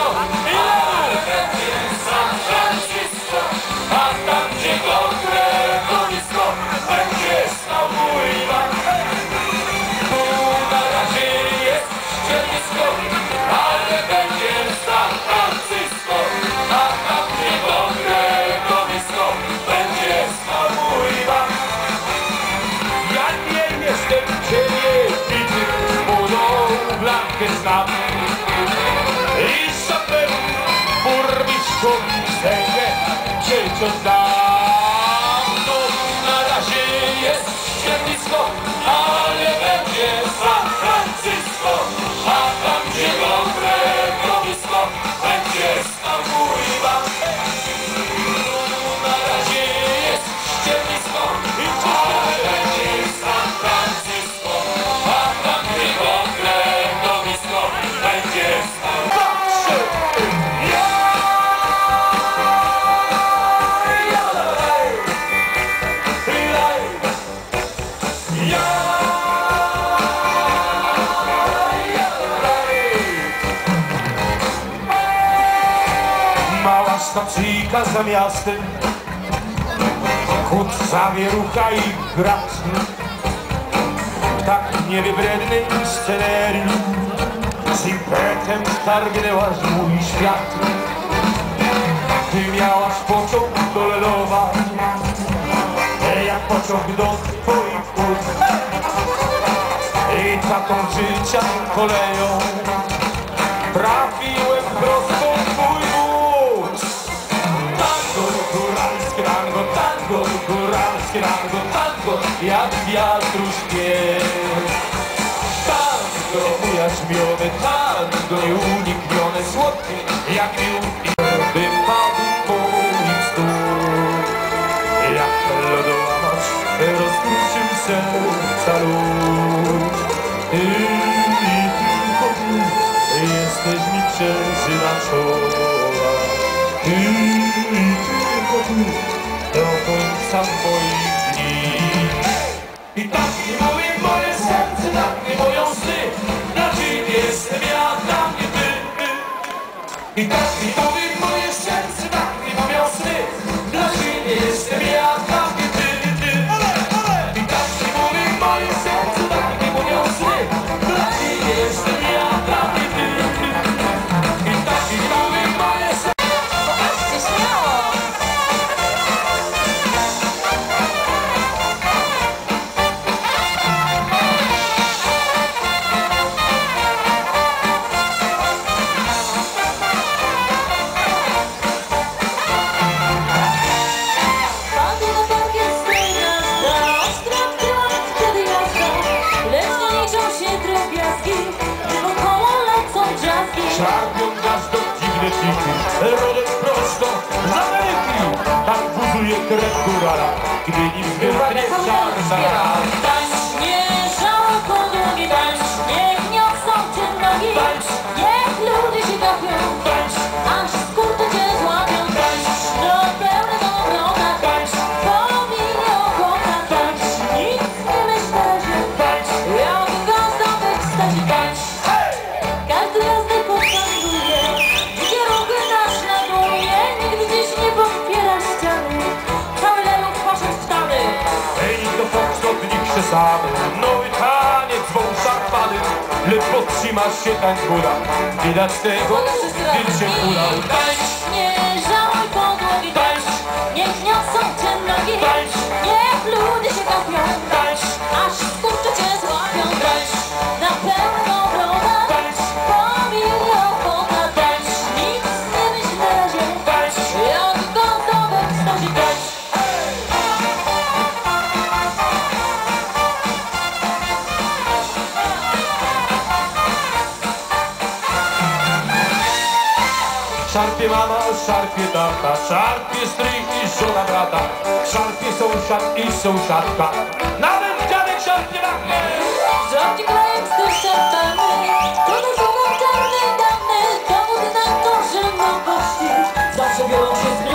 고! Sędzę cię dam. No na razie jest ściernisko, stacyjka za miastem. Chód, zawierucha i grat Tak niewybredny scenerii Z impetem targnęłaś mój świat. Ty miałaś pociąg do Lelowa. Jak pociąg do twoich płód I taką życia koleją. Trafiłem tango, góralskie, tango, tango Jak wiatru śpiew Tango ujarzmione, tango nieuniknione Słodkie jak miód i wypadł moim stóp Jak lodołamacz rozkruszył serca lód i tylko ty jesteś mi przeżyna czoła i tylko ty końca moich dni. I tak mi mówi moje serce, tak mi mówią sny. Dla ciebie jestem ja, dla mnie ty. I tak mi mówi moje serce, tak mi mówią sny. Dla ciebie jestem Czarną gwiazdą dziwne cichy, rodem prosto z Ameryki. Tak buzuje krew górala, gdy nim wybrnie czarna. Tańcz, nie żałuj podłogi, tańcz, niech niosą cię nogi. Tańcz. Niech ludzie się gapią, Tańcz, aż skurcze cię złapią. tańcz, Do pełnego wrota, tańcz, pominie okona. tańcz, Nic nie myśl na razie, tańcz, jak gwiazda w ekstazie. tańcz. Krzesany, nowy taniec wą szarpany. Lecz podtrzymasz się tańc góra, widać tego, gdy się udał. Tańcz, Szarpie mama, szarpie tata, szarpie stryj i żona brata, szarpie sąsiad i sąsiadka, nawet dziadek szarpie matkę. Żarcie krajem z tym szarpany, to do żoną czarne damy. Na to, że nowości zawsze biorą się z